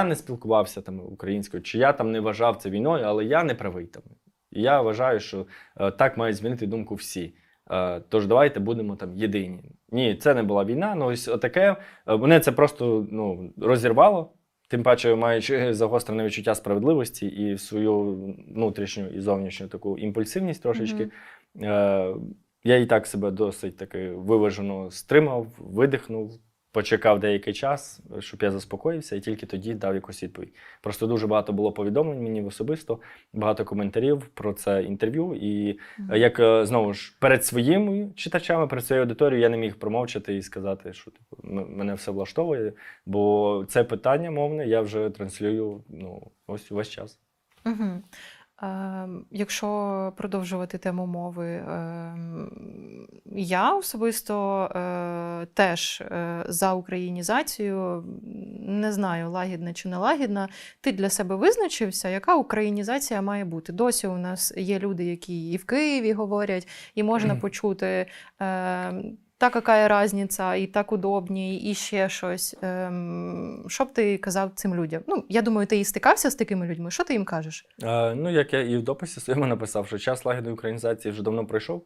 Я не спілкувався там українською, чи я там не вважав це війною, але я не правий там. І я вважаю, що е, так мають змінити думку всі. Е, тож давайте будемо там єдині. Ні, це не була війна. Ну ось отаке. е, Мене це просто ну, розірвало. Тим паче, маючи загострене відчуття справедливості і свою внутрішню і зовнішню таку імпульсивність трошечки. Мгм. Е, я і так себе досить таки виважено стримав, видихнув, почекав деякий час, щоб я заспокоївся, і тільки тоді дав якусь відповідь. Просто дуже багато було повідомлень мені особисто, багато коментарів про це інтерв'ю. І е, як е, знову ж перед своїми читачами, перед своєю аудиторією, я не міг промовчати і сказати, що типу, мене все влаштовує. Бо це питання мовне я вже транслюю ну, ось увесь час. Угу. Е, якщо продовжувати тему мови, е, я особисто е, теж е, за українізацію. Не знаю, лагідна чи не лагідна. Ти для себе визначився, яка українізація має бути. Досі у нас є люди, які і в Києві говорять, і можна почути. Е, та какая разниця, і так удобні, і ще щось. Ем, що б ти казав цим людям? Ну, я думаю, ти і стикався з такими людьми. Що ти їм кажеш? Е, ну, як я і в дописі своєму написав, що час лагідної українізації вже давно пройшов.